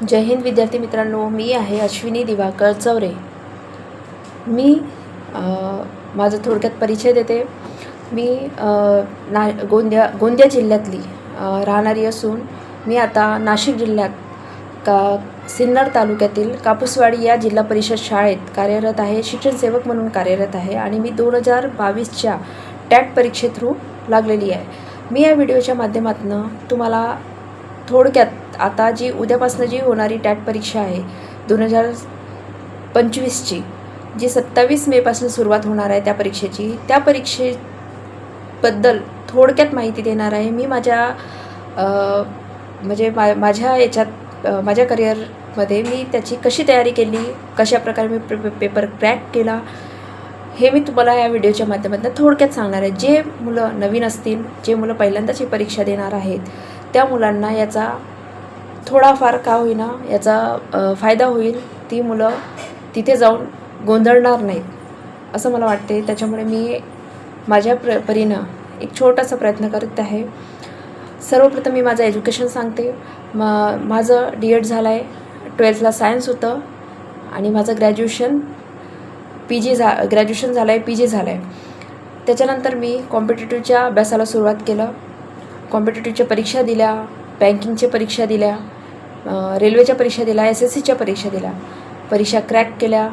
जय हिंद विद्यार्थी मित्रांनो मी आहे अश्विनी दिवाकर चौरे. मी माझं माझा थोडक्यात परिचय देते. मी ना गोंदिया गोंदिया जिल्ह्यातली राहणारी असून मी आता नाशिक जिल्ह्यात का सिन्नर तालुक्यातील कापूसवाडी या जिल्हा परिषद शाळेत कार्यरत आहे शिक्षणसेवक म्हणून कार्यरत आहे आणि मी दोन हजार बावीसच्या टॅट परीक्षे थ्रू लागलेली आहे. मी या व्हिडिओच्या माध्यमातून तुम्हाला थोडक्यात आता जी उद्यापासून जी होणारी टॅट परीक्षा आहे दोन हजार पंचवीसची जी सत्तावीस मेपासून सुरुवात होणार आहे त्या परीक्षेची त्या परीक्षेबद्दल थोडक्यात माहिती देणार आहे मी माझ्या म्हणजे मा माझ्या याच्यात माझ्या करिअरमध्ये मी त्याची कशी तयारी केली कशा प्रकारे मी पे पे- पेपर क्रॅक केला हे मी तुम्हाला या व्हिडिओच्या माध्यमातून थोडक्यात सांगणार आहे. जे मुलं नवीन असतील जे मुलं पहिल्यांदाच ही परीक्षा देणार आहेत त्या मुलांना याचा थोडाफार का होईना याचा फायदा होईल. ती मुलं तिथे जाऊन गोंधळणार नाहीत असं मला वाटते. त्याच्यामुळे मी माझ्या प्र परीनं एक छोटासा प्रयत्न करत आहे. सर्वप्रथम मी माझं एज्युकेशन सांगते. म माझं डी एड झालं आहे ट्वेल्थला सायन्स होतं आणि माझं ग्रॅज्युएशन पी जी झा ग्रॅज्युएशन झालं आहे पी जी झालं आहे त्याच्यानंतर मी कॉम्पिटेटिव्हच्या अभ्यासाला सुरुवात केलं. कॉम्पिटेटिव्हच्या परीक्षा दिल्या बँकिंगच्या परीक्षा दिल्या रेल्वेच्या परीक्षा दिल्या एस एस सीच्या परीक्षा दिल्या. परीक्षा क्रॅक केल्या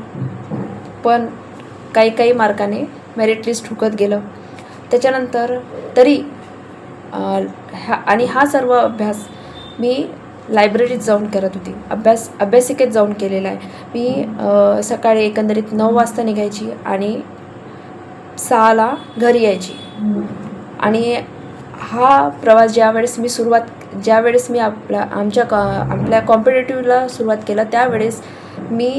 पण काही काही मार्काने मेरिट लिस्ट हुकत गेलं. त्याच्यानंतर तरी ह्या आणि हा सर्व अभ्यास मी लायब्ररीत जाऊन करत होती. अभ्यास अभ्यासिकेत जाऊन केलेला आहे. मी सकाळी एकंदरीत नऊ वाजता निघायची आणि सहाला घरी यायची. आणि हा प्रवास ज्यावेळेस मी सुरुवात ज्यावेळेस मी आपल्या आमच्या कॉ आपल्या कॉम्पिटेटिव्हला सुरुवात केलं त्यावेळेस मी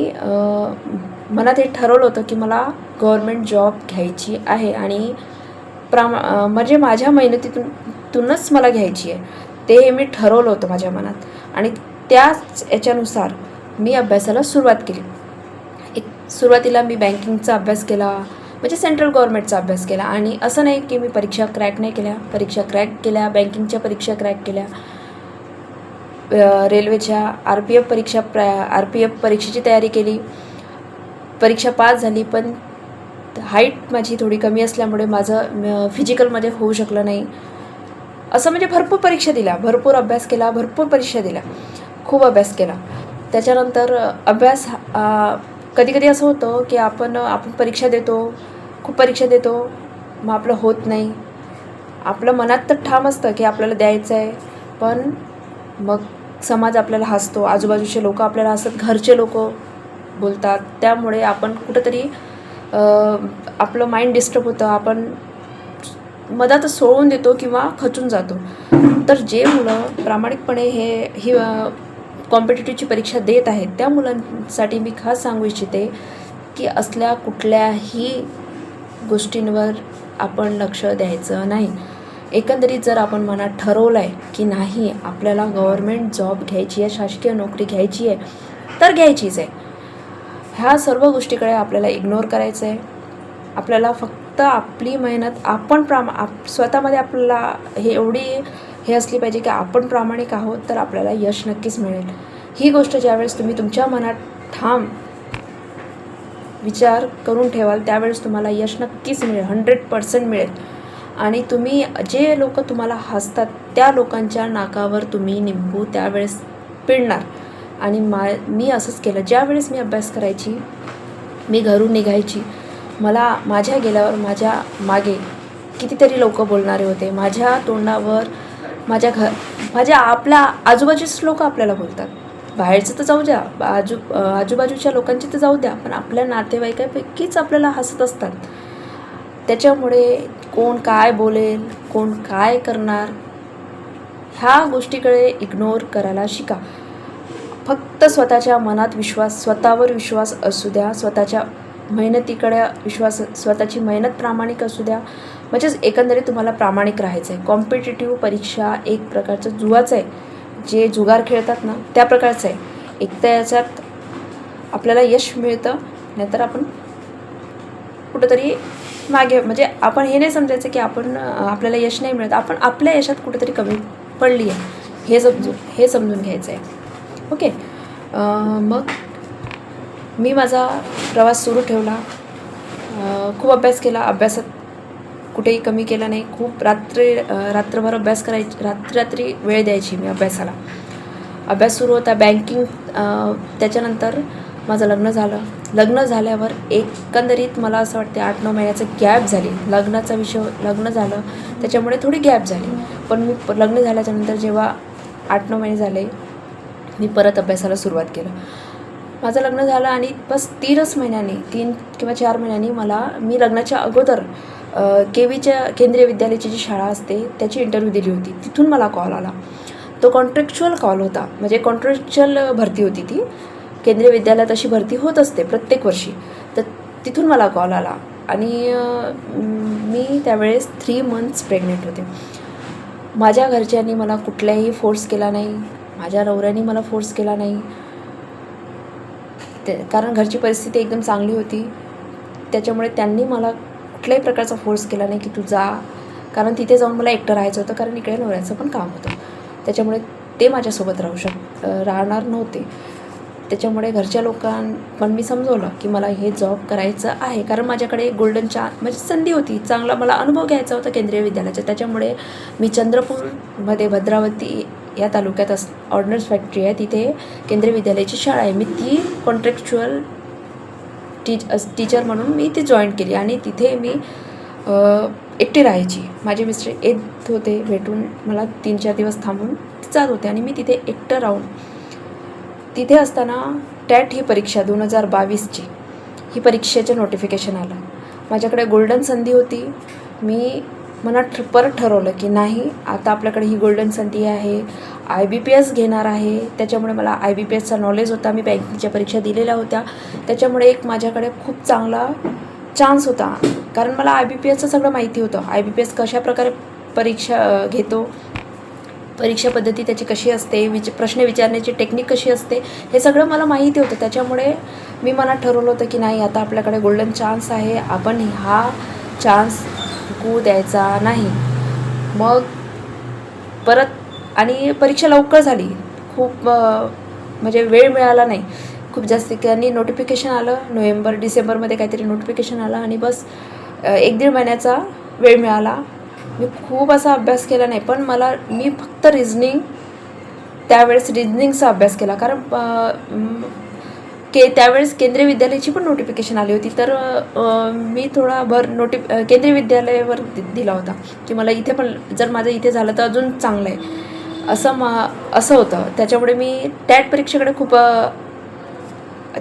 मनात हे ठरवलं होतं की मला गव्हर्मेंट जॉब घ्यायची आहे आणि प्रमा म्हणजे माझ्या मेहनतीतून तूनच मला घ्यायची आहे. ते मी ठरवलं होतं माझ्या मनात आणि त्याच याच्यानुसार मी अभ्यासाला सुरुवात केली. एक सुरुवातीला मी बँकिंगचा अभ्यास केला. म्हणजे सेंट्रल गव्हर्नमेंटचा अभ्यास केला. आणि असं नाही की मी परीक्षा क्रॅक नाही केल्या. परीक्षा क्रॅक केल्या बँकिंगच्या परीक्षा क्रॅक केल्या. रेल्वेच्या आर पी एफ परीक्षा प्र आर पी एफ परीक्षेची तयारी केली. परीक्षा पास झाली पण हाईट माझी थोडी कमी असल्यामुळे माझं फिजिकलमध्ये होऊ शकलं नाही. असं म्हणजे भरपूर परीक्षा दिल्या. भरपूर अभ्यास केला भरपूर परीक्षा दिल्या. खूप अभ्यास केला. त्याच्यानंतर अभ्यास कधी कधी असं होतं की आपण आपण परीक्षा देतो खूप परीक्षा देतो. मग आपलं होत नाही. आपलं मनात तर ठाम असतं की आपल्याला द्यायचं आहे पण मग समाज आपल्याला हसतो. आजूबाजूचे लोक आपल्याला हसत घरचे लोक बोलतात. त्यामुळे आपण कुठंतरी आपलं माइंड डिस्टर्ब होतं. आपण मधातच सोडून देतो किंवा खचून जातो. तर जे मुलं प्रामाणिकपणे हे ही कॉम्पिटेटिव्हची परीक्षा देत आहेत त्या मुलांसाठी मी खास सांगू इच्छिते की असल्या कुठल्याही गोष्टींवर आपण लक्ष द्यायचं नाही. एकंदरीत जर आपण मनात ठरवलं आहे की नाही आपल्याला गव्हर्मेंट जॉब घ्यायची आहे शासकीय नोकरी घ्यायची आहे तर घ्यायचीच आहे. ह्या सर्व गोष्टीकडे आपल्याला इग्नोर करायचं आहे आपल्याला फक्त आपली मेहनत आपण प्रामा आप स्वतःमध्ये आपल्याला हे एवढी हे असली पाहिजे की आपण प्रामाणिक आहोत तर आपल्याला यश नक्कीच मिळेल. ही गोष्ट ज्यावेळेस तुम्ही तुमच्या मनात ठाम विचार करून ठेवाल त्यावेळेस तुम्हाला यश नक्कीच मिळेल हंड्रेड पर्सेंट मिळेल. आणि तुम्ही जे लोक तुम्हाला हसतात त्या लोकांच्या नाकावर तुम्ही निंबू त्यावेळेस पिळणार. आणि मा मी असंच केलं. ज्यावेळेस मी अभ्यास करायची मी घरून निघायची मला माझ्या गेल्यावर माझ्या मागे कितीतरी लोक बोलणारे होते. माझ्या तोंडावर माझ्या घर माझ्या आपल्या आजूबाजूच लोक आपल्याला बोलतात. बाहेरचं तर जाऊ द्या आजू आजूबाजूच्या लोकांची तर जाऊ द्या पण आपल्या नातेवाईकापैकीच आपल्याला हसत असतात. त्याच्यामुळे कोण काय बोलेल कोण काय करणार ह्या गोष्टीकडे इग्नोर करायला शिका. फक्त स्वतःच्या मनात विश्वास स्वतःवर विश्वास असू द्या स्वतःच्या मेहनतीकडे विश्वास स्वतःची मेहनत प्रामाणिक असू द्या. म्हणजेच एकंदरीत तुम्हाला प्रामाणिक राहायचं आहे कॉम्पिटेटिव्ह परीक्षा एक प्रकारचं जुवाच आहे. जे जुगार खेळतात ना त्या प्रकारचं आहे. एक तर याच्यात आपल्याला यश मिळतं नाहीतर आपण कुठंतरी मागे म्हणजे आपण हे नाही समजायचं की आपण आपल्याला यश नाही मिळत. आपण आपल्या यशात कुठेतरी कमी पडली आहे हे समजू हे समजून घ्यायचं आहे ओके मग मी माझा प्रवास सुरू ठेवला. खूप अभ्यास केला. अभ्यासात कुठेही कमी केला नाही. खूप रात्री रात्रभर अभ्यास करायची रात्री रात्री वेळ द्यायची मी अभ्यासाला. अभ्यास सुरू होता बँकिंग त्याच्यानंतर माझं लग्न झालं. लग्न झाल्यावर एकंदरीत मला असं वाटते आठ नऊ महिन्याचं गॅप झाली. लग्नाचा विषय लग्न झालं त्याच्यामुळे थोडी गॅप झाली. पण मी प- लग्न झाल्याच्यानंतर जेव्हा आठ नऊ महिने झाले मी परत अभ्यासाला सुरुवात केलं. माझं लग्न झालं आणि बस तीनच महिन्यांनी तीन किंवा चार महिन्यांनी मला मी लग्नाच्या अगोदर के व्हीच्या केंद्रीय विद्यालयाची जी शाळा असते त्याची इंटरव्ह्यू दिली होती. तिथून मला कॉल आला. तो कॉन्ट्रॅक्च्युअल कॉल होता. म्हणजे कॉन्ट्रॅक्च्युअल भरती होती ती. केंद्रीय विद्यालयात अशी भरती होत असते प्रत्येक वर्षी. तर तिथून मला कॉल आला. आणि मी त्यावेळेस थ्री मंथ्स प्रेग्नेंट होते. माझ्या घरच्यांनी मला कुठल्याही फोर्स केला नाही. माझ्या नवऱ्याने मला फोर्स केला नाही. ते कारण घरची परिस्थिती एकदम चांगली होती. त्याच्यामुळे त्यांनी मला कुठल्याही प्रकारचा फोर्स केला नाही की तू जा. कारण तिथे जाऊन मला एकटं राहायचं होतं कारण इकडे नवऱ्याचं पण काम होतं. त्याच्यामुळे ते माझ्यासोबत राहू शक राहणार नव्हते. त्याच्यामुळे घरच्या लोकां पण मी समजवलं की मला हे जॉब करायचं आहे. कारण माझ्याकडे गोल्डन चा म्हणजे संधी होती. चांगला मला अनुभव घ्यायचा होता केंद्रीय विद्यालयाचा. त्याच्यामुळे मी चंद्रपूरमध्ये भद्रावती या तालुक्यात अस ऑर्डनर्स फॅक्टरी आहे. तिथे केंद्रीय विद्यालयाची शाळा आहे. मी ती कॉन्ट्रॅक्च्युअल टीच टीचर म्हणून मी ती जॉईन केली आणि तिथे मी एकटी राहायची. माझे मिस्टर येत होते भेटून मला तीन चार दिवस थांबून जात होते आणि मी तिथे एकटं राहून तिथे असताना टॅट ही परीक्षा दोन हजार बावीसची ही परीक्षेचं नोटिफिकेशन आलं. माझ्याकडे गोल्डन संधी होती. मी मनात ठ- परत ठरवलं की नाही आता आपल्याकडे ही गोल्डन संधी आहे आय बी पी एस घेणार आहे. त्याच्यामुळे मला आय बी पी एसचा नॉलेज होता. मी बँकिंगच्या परीक्षा दिलेल्या होत्या. त्याच्यामुळे एक माझ्याकडे खूप चांगला चान्स होता. कारण मला आय बी पी एसचं सगळं माहिती होतं. आय बी पी एस कशाप्रकारे परीक्षा घेतो परीक्षा पद्धती त्याची कशी असते विच प्रश्न विचारण्याची टेक्निक कशी असते हे सगळं मला माहिती होतं. त्याच्यामुळे मी मनात ठरवलं होतं की नाही आता आपल्याकडे गोल्डन चान्स आहे. आपण हा चान्स चुकू द्यायचा नाही. मग परत आणि परीक्षा लवकर झाली. खूप म्हणजे वेळ मिळाला नाही. खूप जास्त त्यांनी नोटिफिकेशन आलं नोव्हेंबर डिसेंबरमध्ये काहीतरी नोटिफिकेशन आलं आणि बस एक दीड महिन्याचा वेळ मिळाला. मी खूप असा अभ्यास केला नाही पण मला मी फक्त रिझनिंग त्यावेळेस रिझनिंगचा अभ्यास केला. कारण के त्यावेळेस केंद्रीय विद्यालयाची पण नोटिफिकेशन आली होती. तर मी थोडा भर नोटि केंद्रीय विद्यालयावर दि दिला होता की मला इथे पण जर माझं इथे झालं तर अजून चांगलं आहे. असं मा असं होतं. त्याच्यामुळे मी टॅट परीक्षेकडे खूप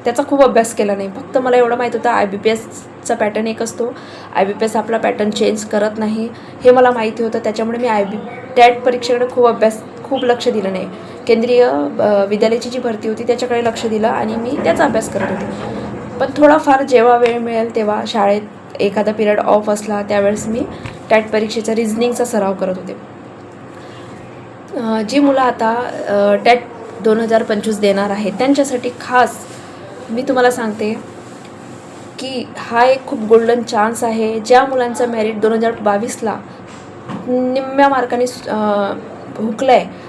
त्याचा खूप अभ्यास केला नाही. फक्त मला एवढं माहीत होतं आय बी पी एसचा पॅटर्न एक असतो. आय बी पी एस आपला पॅटर्न चेंज करत नाही. हे मला माहिती होतं. त्याच्यामुळे मी आय बी टॅट परीक्षेकडे खूप अभ्यास खूप लक्ष दिलं नाही. केंद्रीय विद्यालयाची जी भरती होती त्याच्याकडे लक्ष दिलं आणि मी त्याचा अभ्यास करत होते. पण थोडाफार जेव्हा वेळ मिळेल तेव्हा शाळेत एखादा पिरियड ऑफ असला त्यावेळेस मी टॅट परीक्षेचा रिझनिंगचा सराव करत होते. जी मुलं आता टॅट दोन हजार पंचवीस देणार आहेत त्यांच्यासाठी खास मी तुम्हाला सांगते की हा एक खूप गोल्डन चान्स आहे. ज्या मुलांचं मेरिट दोन हजार बावीसला निम्म्या मार्काने हुकलं आहे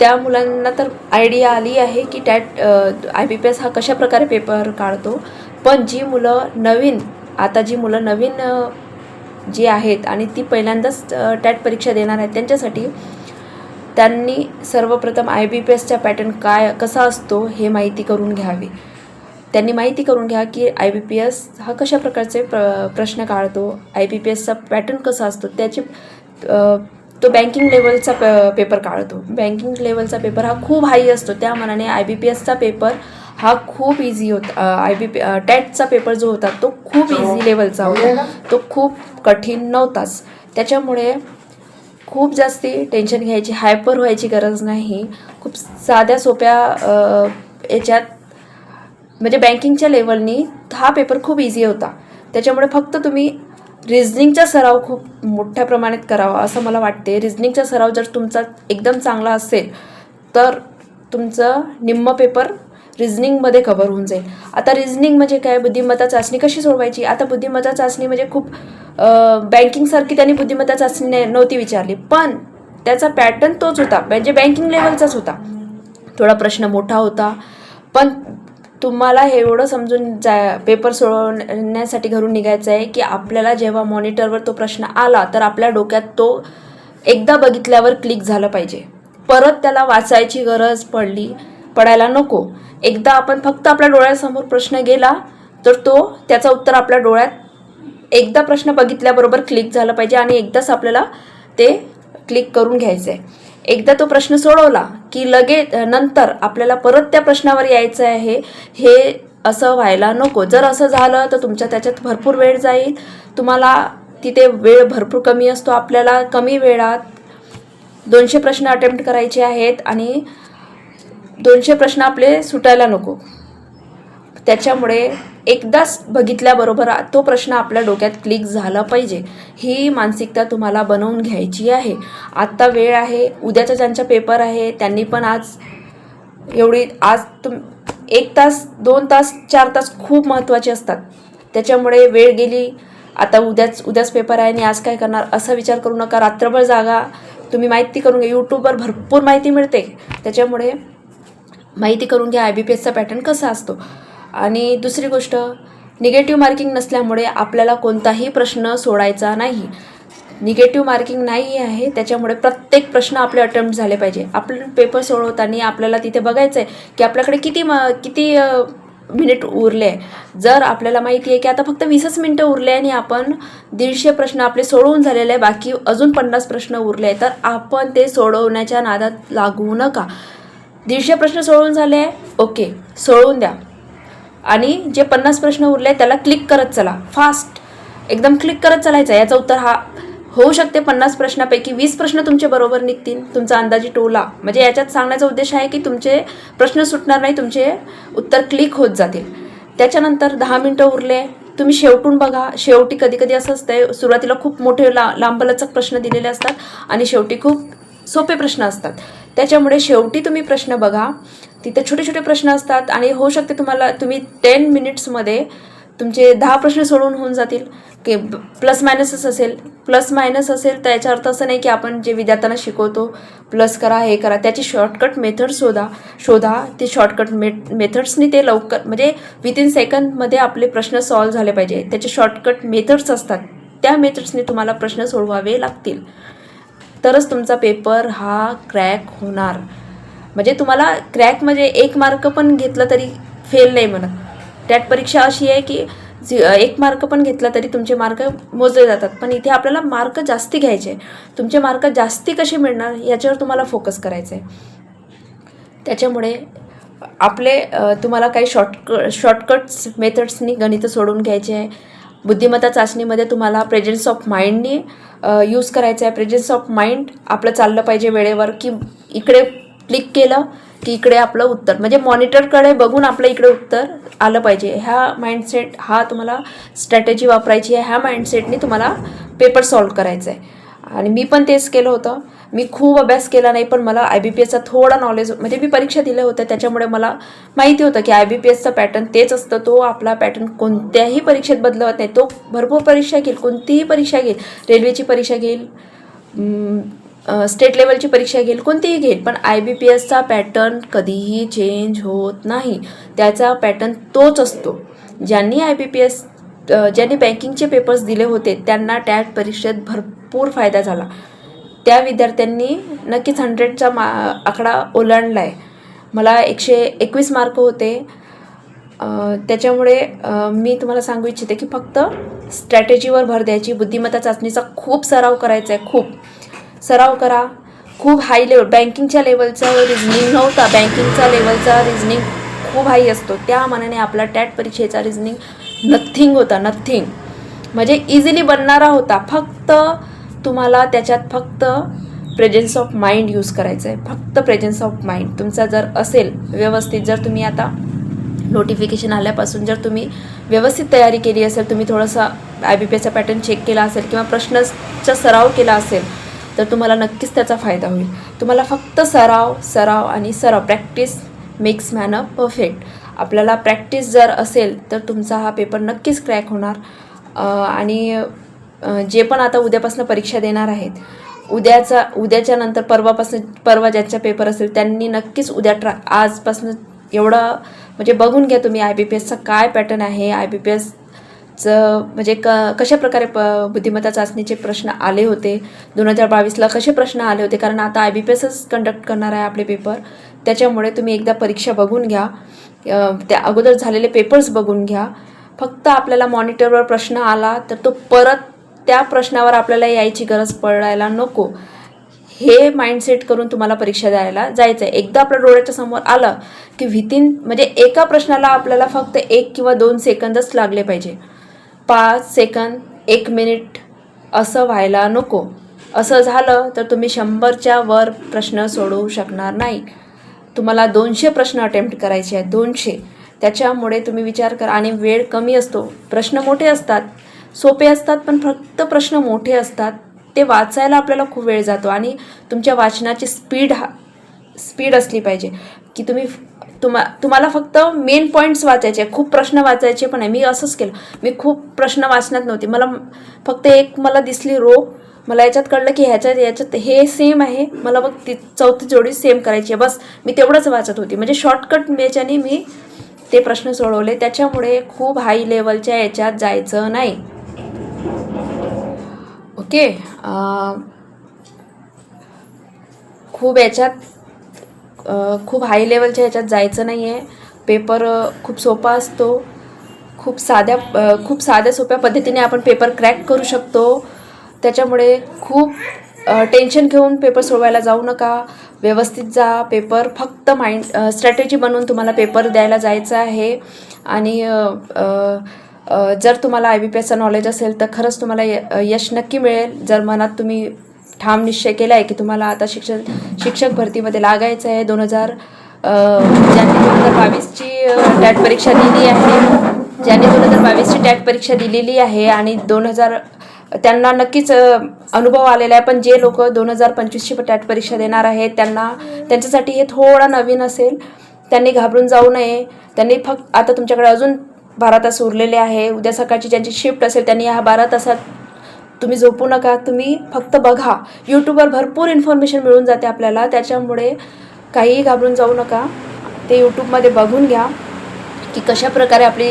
त्या मुलांना तर आयडिया आली आहे की TAIT I B P S हा कशाप्रकारे पेपर काढतो. पण जी मुलं नवीन आता जी मुलं नवीन जी आहेत आणि ती पहिल्यांदाच टॅट परीक्षा देणार आहेत त्यांच्यासाठी त्यांनी सर्वप्रथम आय बी पी एसचा पॅटर्न काय कसा असतो हे माहिती करून घ्यावी. त्यांनी माहिती करून घ्या की आय बी पी एस हा कशा प्रकारचे प्र प्रश्न काढतो आय बी पी एसचा पॅटर्न कसा असतो त्याचे तो बँकिंग लेवलचा प पेपर काढतो. बँकिंग लेवलचा पेपर हा खूप हाई असतो. त्या मनाने आय बी पी एसचा पेपर हा खूप इझी होता आय बी पी टॅटचा पेपर जो होता तो खूप इझी लेवलचा होता. तो खूप कठीण नव्हताच. त्याच्यामुळे खूप जास्ती टेन्शन घ्यायची हायपर व्हायची गरज नाही. खूप साध्या सोप्या याच्यात म्हणजे बँकिंगच्या लेवलनी हा पेपर खूप इझी होता. त्याच्यामुळे फक्त तुम्ही रिझनिंगचा सराव खूप मोठ्या प्रमाणात करावा असं मला वाटते. रिझनिंगचा सराव जर तुमचा एकदम चांगला असेल तर तुमचं निम्म पेपर रिझनिंगमध्ये कव्हर होऊन जाईल. आता रिझनिंग म्हणजे काय? बुद्धिमत्ता चाचणी कशी सोडवायची? आता बुद्धिमत्ता चाचणी म्हणजे खूप बँकिंगसारखी त्यांनी बुद्धिमत्ता चाचणी नव्हती विचारली. पण त्याचा पॅटर्न तोच होता. म्हणजे बँकिंग लेवलचाच होता. थोडा प्रश्न मोठा होता. पण तुम्हाला हे एवढं समजून जा पेपर सोडवण्यासाठी घरून निघायचं आहे की आपल्याला जेव्हा मॉनिटरवर तो प्रश्न आला तर आपल्या डोक्यात तो एकदा बघितल्यावर क्लिक झालं पाहिजे. परत त्याला वाचायची गरज पडली पडायला नको. एकदा आपण फक्त आपल्या डोळ्यासमोर प्रश्न गेला तर तो त्याचं उत्तर आपल्या डोळ्यात एकदा प्रश्न बघितल्याबरोबर क्लिक झालं पाहिजे आणि एकदाच आपल्याला ते क्लिक करून घ्यायचं आहे एकदा तो प्रश्न सोडवला की लगेच नंतर आपल्याला परत त्या प्रश्नावर यायचं आहे हे असं व्हायला नको. जर असं झालं तर तुमच्या त्याच्यात भरपूर वेळ जाईल. तुम्हाला तिथे वेळ भरपूर कमी असतो. आपल्याला कमी वेळात दोनशे प्रश्न अटेम्प्ट करायचे आहेत आणि दोनशे प्रश्न आपले सुटायला नको. त्याच्यामुळे एकदाच बघितल्याबरोबर तो प्रश्न आपल्या डोक्यात क्लिक झाला पाहिजे. ही मानसिकता तुम्हाला बनवून घ्यायची आहे. आत्ता वेळ आहे उद्याचा ज्यांचा पेपर आहे त्यांनी पण आज एवढी आज तुम एक तास दोन तास चार तास खूप महत्त्वाचे असतात. त्याच्यामुळे वेळ गेली आता उद्याच उद्याच पेपर आहे आणि आज काय करणार असा विचार करू नका. रात्रभर जागा तुम्ही माहिती करून घ्या. यूट्यूबवर भरपूर माहिती मिळते. त्याच्यामुळे माहिती करून घ्या. आय बी पी एसचा पॅटर्न कसा असतो? आणि दुसरी गोष्ट निगेटिव्ह मार्किंग नसल्यामुळे आपल्याला कोणताही प्रश्न सोडायचा नाही. निगेटिव्ह मार्किंग नाही आहे त्याच्यामुळे प्रत्येक प्रश्न आपले अटेम्प्ट झाले पाहिजे. आपण पेपर सोडवताना आपल्याला तिथे बघायचं आहे की आपल्याकडे किती म किती मिनिट उरले. आहे जर आपल्याला माहिती आहे की आता फक्त वीसच मिनटं उरले आणि आपण दीडशे प्रश्न आपले सोडवून झालेले आहे बाकी अजून पन्नास प्रश्न उरले आहे तर आपण ते सोडवण्याच्या नादात लागू नका. दीडशे प्रश्न सोडवून झाले आहे ओके सोडवून द्या. आणि जे पन्नास प्रश्न उरले त्याला क्लिक करत चला. फास्ट एकदम क्लिक करत चालायचा. याचं उत्तर हा होऊ शकते पन्नास प्रश्नापैकी वीस प्रश्न तुमचे बरोबर निघतील. तुमचा अंदाजी टोला. म्हणजे याच्यात सांगण्याचा उद्देश आहे की तुमचे प्रश्न सुटणार नाही तुमचे उत्तर क्लिक होत जातील. त्याच्यानंतर दहा मिनटं उरले. तुम्ही शेवटून बघा. शेवटी कधी कधी असं असतंय सुरुवातीला खूप मोठे ला लांबलचक प्रश्न दिलेले असतात आणि शेवटी खूप सोपे प्रश्न असतात. त्याच्यामुळे शेवटी तुम्ही प्रश्न बघा. तिथे छोटे छोटे प्रश्न असतात आणि होऊ शकते तुम्हाला तुम्ही टेन मिनिट्समध्ये तुमचे दहा प्रश्न सोडवून होऊन जातील. की प्लस मायनसच असेल प्लस मायनस असेल तर याचा अर्थ असं नाही की आपण जे विद्यार्थ्यांना शिकवतो प्लस करा हे करा त्याची शॉर्टकट मेथड शोधा शोधा ते शॉर्टकट मे मेथड्सनी ते लवकर म्हणजे विदिन सेकंदमध्ये आपले प्रश्न सॉल्व्ह झाले पाहिजे. त्याचे शॉर्टकट मेथड्स असतात. त्या मेथड्सनी तुम्हाला प्रश्न सोडवावे लागतील. तरच तुमचा पेपर हा क्रॅक होणार. म्हणजे तुम्हाला क्रॅक म्हणजे एक मार्क पण घेतलं तरी फेल नाही म्हणत. टॅट परीक्षा अशी आहे की एक मार्क पण घेतला तरी तुमचे मार्क मोजले जातात. पण इथे आपल्याला मार्क जास्ती घ्यायचे. तुमचे मार्क जास्ती कसे मिळणार याच्यावर तुम्हाला फोकस करायचं आहे त्याच्यामुळे आपले तुम्हाला काही शॉर्टक शॉर्टकट्स मेथड्सनी गणितं सोडून घ्यायचे आहे. बुद्धिमत्ता चाचणीमध्ये तुम्हाला प्रेझेन्स ऑफ माइंडनी यूज करायचं आहे प्रेझेन्स ऑफ माइंड आपलं चाललं पाहिजे वेळेवर की इकडे क्लिक केलं की इकडे आपलं उत्तर. म्हणजे मॉनिटरकडे बघून आपलं इकडे उत्तर आलं पाहिजे. ह्या माइंडसेट हा तुम्हाला स्ट्रॅटेजी वापरायची आहे. ह्या माइंडसेटने तुम्हाला पेपर सॉल्व करायचा आहे आणि मी पण तेच केलं होतं. मी खूप अभ्यास केला नाही पण मला आय बी पी एसचा थोडा नॉलेज म्हणजे मी परीक्षा दिल्या होत्या. त्याच्यामुळे मला माहिती होतं की आय बी पी एसचा पॅटर्न तेच असतं. तो आपला पॅटर्न कोणत्याही परीक्षेत बदलवत नाही. तो भरपूर परीक्षा घेईल. कोणतीही परीक्षा घेईल. रेल्वेची परीक्षा घेईल. स्टेट लेवलची परीक्षा घेईल कोणतीही घेईल पण आय बी पी एसचा पॅटर्न कधीही चेंज होत नाही. त्याचा पॅटर्न तोच असतो. ज्यांनी आय बी पी एस ज्यांनी बँकिंगचे पेपर्स दिले होते त्यांना टॅट परीक्षेत भरपूर फायदा झाला. त्या विद्यार्थ्यांनी नक्कीच हंड्रेडचा मा आकडा ओलांडला आहे मला एकशे एकवीस मार्क होते. त्याच्यामुळे मी तुम्हाला सांगू इच्छिते की फक्त स्ट्रॅटेजीवर भर द्यायची बुद्धिमत्ता चाचणीचा खूप सराव करायचा आहे खूप. सराव करा. खूप हाय लेवल बँकिंगच्या लेवलचा रिझनिंग नव्हता. बँकिंगचा लेवलचा रिझनिंग खूप हाई असतो. त्या मानाने आपला टॅट परीक्षेचा रिझनिंग नथिंग होता नथिंग म्हणजे इझिली बनणारा होता. फक्त तुम्हाला त्याच्यात फक्त प्रेझेन्स ऑफ माइंड यूज करायचं आहे फक्त प्रेझेन्स ऑफ माइंड तुमचा जर असेल व्यवस्थित जर तुम्ही आता नोटिफिकेशन आल्यापासून जर तुम्ही व्यवस्थित तयारी केली असेल तुम्ही थोडंसं आय बी पी एचा पॅटर्न चेक केला असेल किंवा प्रश्नाचा सराव केला असेल तर तुम्हाला नक्कीच त्याचा फायदा होईल. तुम्हाला फक्त सराव सराव आणि सराव practice makes man a perfect आपल्याला प्रॅक्टिस जर असेल तर तुमचा हा पेपर नक्कीच क्रॅक होणार. आणि जे पण आता उद्यापासून परीक्षा देणार आहेत उद्याचा उद्याच्या नंतर परवापासून परवा ज्यांचा पेपर असेल त्यांनी नक्कीच उद्या ट्रा आजपासून एवढं म्हणजे बघून घ्या तुम्ही आय बी पी एसचा काय पॅटर्न आहे आय बी पी एस चं म्हणजे क कशा प्रकारे प बुद्धिमत्ता चाचणीचे प्रश्न आले होते? दोन हजार बावीसला कसे प्रश्न आले होते? कारण आता आय बी पी एसच कंडक्ट करणार आहे आपले पेपर त्याच्यामुळे तुम्ही एकदा परीक्षा बघून घ्या. त्या अगोदर झालेले पेपर्स बघून घ्या. फक्त आपल्याला मॉनिटरवर प्रश्न आला तर तो परत त्या प्रश्नावर आपल्याला यायची गरज पडायला नको. हे माइंडसेट करून तुम्हाला परीक्षा द्यायला जायचं आहे एकदा आपल्या डोळ्याच्या समोर आलं की विथिन म्हणजे एका प्रश्नाला आपल्याला फक्त एक किंवा दोन सेकंदच लागले पाहिजे. पाच सेकंद एक मिनिट असं व्हायला नको. असं झालं तर तुम्ही शंभरच्या वर प्रश्न सोडवू शकणार नाही. तुम्हाला दोनशे प्रश्न अटेम्प्ट करायचे आहेत दोनशे. त्याच्यामुळे तुम्ही विचार करा. आणि वेळ कमी असतो. प्रश्न मोठे असतात. सोपे असतात पण फक्त प्रश्न मोठे असतात. ते वाचायला आपल्याला खूप वेळ जातो. आणि तुमच्या वाचनाची स्पीड हा स्पीड असली पाहिजे. की तुम्ही तुम्हा तुम्हाला फक्त मेन पॉईंट्स वाचायचे खूप प्रश्न वाचायचे पण आहे. मी असंच केलं. मी खूप प्रश्न वाचण्यात नव्हते. मला फक्त एक मला दिसली रो मला याच्यात कळलं की ह्याच्यात याच्यात हे सेम आहे. मला मग ती चौथी जोडी सेम करायची आहे. बस मी तेवढंच वाचत होती. म्हणजे शॉर्टकट याच्याने मी ते प्रश्न सोडवले. त्याच्यामुळे खूप हाय लेवलच्या याच्यात जायचं नाही. ओके खूप याच्यात खूप हाय लेवलच्या ह्याच्यात जायचं नाही आहे पेपर खूप सोपा असतो. खूप साध्या खूप साध्या सोप्या पद्धतीने आपण पेपर क्रॅक करू शकतो. त्याच्यामुळे खूप टेन्शन घेऊन पेपर सोडवायला जाऊ नका. व्यवस्थित जा. पेपर फक्त माइंड स्ट्रॅटेजी बनवून तुम्हाला पेपर द्यायला जायचं आहे. आणि जर तुम्हाला आय बी पी एसचं नॉलेज असेल तर खरंच तुम्हाला य यश नक्की मिळेल. जर मनात तुम्ही ठाम निश्चय केला आहे की तुम्हाला आता शिक्षक शिक्षक भरतीमध्ये लागायचं आहे. दोन हजार ज्यांनी दोन हजार बावीसची टॅट परीक्षा दिली आहे ज्यांनी दोन हजार बावीसची टॅट परीक्षा दिलेली आहे आणि दोन हजार त्यांना नक्कीच अनुभव आलेला आहे. पण जे लोक दोन हजार पंचवीसची टॅट परीक्षा देणार आहेत त्यांना त्यांच्यासाठी हे थोडा नवीन असेल. त्यांनी घाबरून जाऊ नये. त्यांनी फक्त आता तुमच्याकडे अजून बारा तास उरलेले आहे. उद्या सकाळची ज्यांची शिफ्ट असेल त्यांनी ह्या बारा तासात तुम्ही झोपू नका तुम्ही फक्त बघा. यूट्यूबवर भरपूर इन्फॉर्मेशन मिळून जाते आपल्याला. त्याच्यामुळे काहीही घाबरून जाऊ नका. ते यूट्यूबमध्ये बघून घ्या की कशा प्रकारे आपली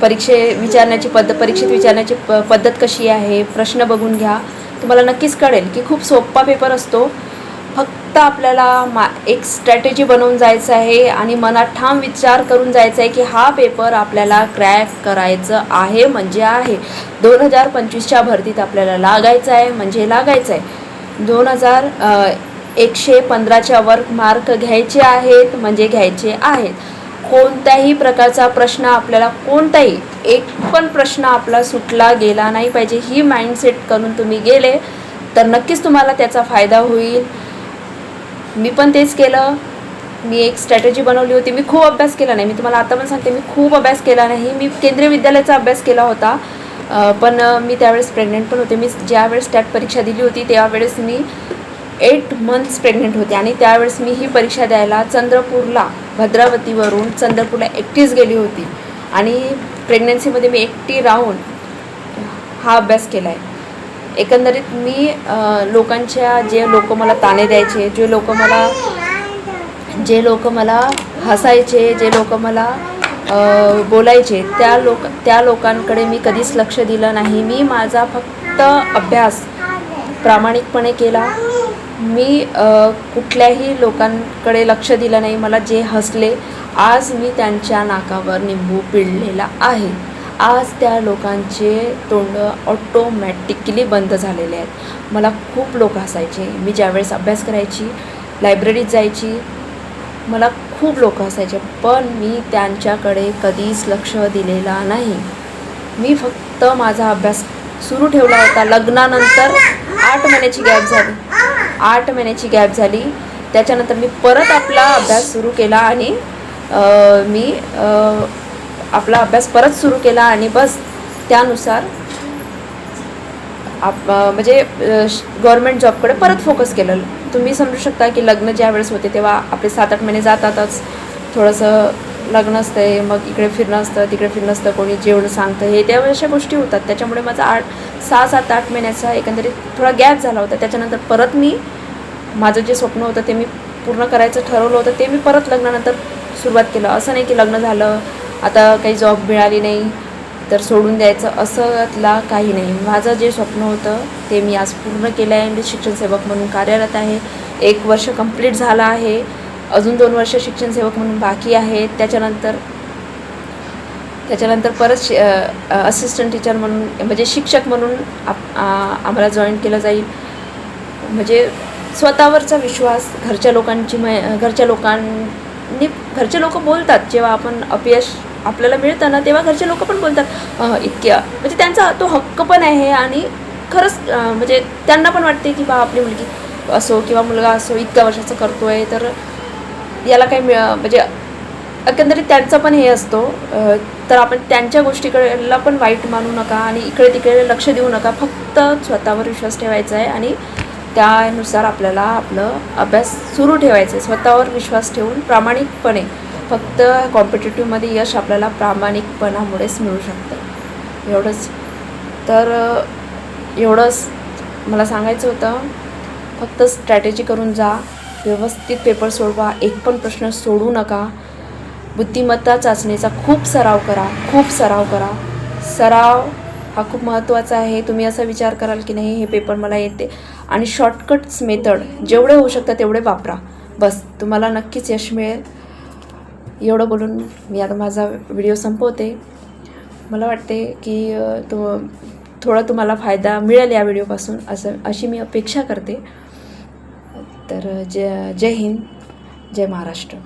परीक्षे विचारण्याची पद्धत परीक्षेत विचारण्याची प पद्धत कशी आहे? प्रश्न बघून घ्या. तुम्हाला नक्कीच कळेल की खूप सोपा पेपर असतो. फक्त आपल्याला मा एक स्ट्रॅटेजी बनवून जायचं आहे आणि मनात ठाम विचार करून जायचं आहे की हा पेपर आपल्याला क्रॅक करायचं आहे म्हणजे आहे. दोन हजार पंचवीसच्या भरतीत आपल्याला लागायचं आहे म्हणजे लागायचं आहे दोन हजार एकशे पंधराच्या वर मार्क घ्यायचे आहेत म्हणजे घ्यायचे आहेत. कोणत्याही प्रकारचा प्रश्न आपल्याला कोणताही एक पण प्रश्न आपला सुटला गेला नाही पाहिजे ही माइंडसेट करून तुम्ही गेले तर नक्कीच तुम्हाला त्याचा फायदा होईल. मी पण तेच केलं. मी एक स्ट्रॅटेजी बनवली होती. मी खूप अभ्यास केला नाही. मी तुम्हाला आता पण सांगते मी खूप अभ्यास केला नाही. मी केंद्रीय विद्यालयाचा अभ्यास केला होता. पण मी त्यावेळेस प्रेग्नेंट पण होते. मी ज्यावेळेस टॅट परीक्षा दिली होती त्यावेळेस मी एट मंथ्स प्रेग्नेंट होते. आणि त्यावेळेस मी ही परीक्षा द्यायला चंद्रपूरला भद्रावतीवरून चंद्रपूरला एकटीच गेली होती. आणि प्रेग्नन्सीमध्ये मी एकटी राहून हा अभ्यास केला आहे एकंदरीत मी लोकांच्या जे लोक मला ताणे द्यायचे जे लोक मला जे लोक मला हसायचे जे लोक मला बोलायचे त्या लोक त्या लोकांकडे मी कधीच लक्ष दिलं नाही. मी माझा फक्त अभ्यास प्रामाणिकपणे केला. मी कुठल्याही लोकांकडे लक्ष दिलं नाही. मला जे हसले आज मी त्यांच्या नाकावर निंबू पिळलेला आहे. आज त्या लोकांचे तोंड ऑटोमॅटिकली बंद झालेले आहेत. मला खूप लोक हसायचे. मी ज्यावेळेस अभ्यास करायची लायब्ररीत जायची मला खूप लोक असायचे पण मी त्यांच्याकडे कधीच लक्ष दिलेला नाही. मी फक्त माझा अभ्यास सुरू ठेवला होता. लग्नानंतर आठ महिन्याची गॅप झाली. आठ महिन्याची गॅप झाली. त्याच्यानंतर मी परत आपला अभ्यास सुरू केला आणि मी आपला अभ्यास परत सुरू केला आणि बस त्यानुसार आप म्हणजे गव्हर्मेंट जॉबकडे परत फोकस केलं. तुम्ही समजू शकता की लग्न ज्या वेळेस होते तेव्हा आपले सात आठ महिने जातातच. थोडंसं लग्न असतंय मग इकडे फिरणं असतं तिकडे फिरणं असतं कोणी जेवण सांगतं हे त्या अशा गोष्टी होतात. त्याच्यामुळे माझा आठ सहा सात आठ महिन्याचा एकंदरीत थोडा गॅप झाला होता. त्याच्यानंतर परत मी माझं जे स्वप्न होतं ते मी पूर्ण करायचं ठरवलं होतं ते मी परत लग्नानंतर सुरुवात केलं. असं नाही की लग्न झालं आता काही जॉब मिळाली नाही तर सोडून द्यायचं असंला काही नाही. माझं जे स्वप्न होतं ते मी आज पूर्ण केलं आहे. मी शिक्षणसेवक म्हणून कार्यरत आहे. एक वर्ष कंप्लीट झालं आहे. अजून दोन वर्ष शिक्षणसेवक म्हणून बाकी आहे. त्याच्यानंतर त्याच्यानंतर परत शि असिस्टंट टीचर म्हणून म्हणजे शिक्षक म्हणून आप आम्हाला जॉईन केलं जाईल. म्हणजे स्वतःवरचा विश्वास घरच्या लोकांची मै घरच्या लोकांनी घरचे लोक बोलतात. जेव्हा आपण अपयश आपल्याला मिळतं ना तेव्हा घरचे लोक पण बोलतात इतक्या. म्हणजे त्यांचा तो हक्क पण आहे आणि खरंच म्हणजे त्यांना पण वाटते की बा आपली मुलगी असो किंवा मुलगा असो इतक्या वर्षाचं करतो आहे तर याला काही मिळ म्हणजे एकंदरीत त्यांचा पण हे असतो तर आपण त्यांच्या गोष्टीकडेला पण वाईट मानू नका आणि इकडे तिकडे लक्ष देऊ नका. फक्त स्वतःवर विश्वास ठेवायचा आहे आणि त्यानुसार आपल्याला आपलं अभ्यास सुरू ठेवायचं आहे. स्वतःवर विश्वास ठेवून प्रामाणिकपणे फक्त कॉम्पिटेटिव्हमध्ये यश आपल्याला प्रामाणिकपणामुळेच मिळू शकतं. एवढंच. तर एवढंच मला सांगायचं होतं फक्त स्ट्रॅटेजी करून जा व्यवस्थित पेपर सोडवा एक पण प्रश्न सोडू नका. बुद्धिमत्ता चाचणीचा खूप सराव करा खूप सराव करा. सराव हा खूप महत्त्वाचा आहे. तुम्ही असा विचार कराल की नाही हे पेपर मला येते. आणि शॉर्टकट्स मेथड जेवढे होऊ शकतात तेवढे वापरा. बस तुम्हाला नक्कीच यश मिळेल. एवढं बोलून मी आता माझा व्हिडिओ संपवते. मला वाटते की तो थोडा तुम्हाला फायदा मिळेल या व्हिडिओपासून असं अशी मी अपेक्षा करते. तर जय जय हिंद जय महाराष्ट्र.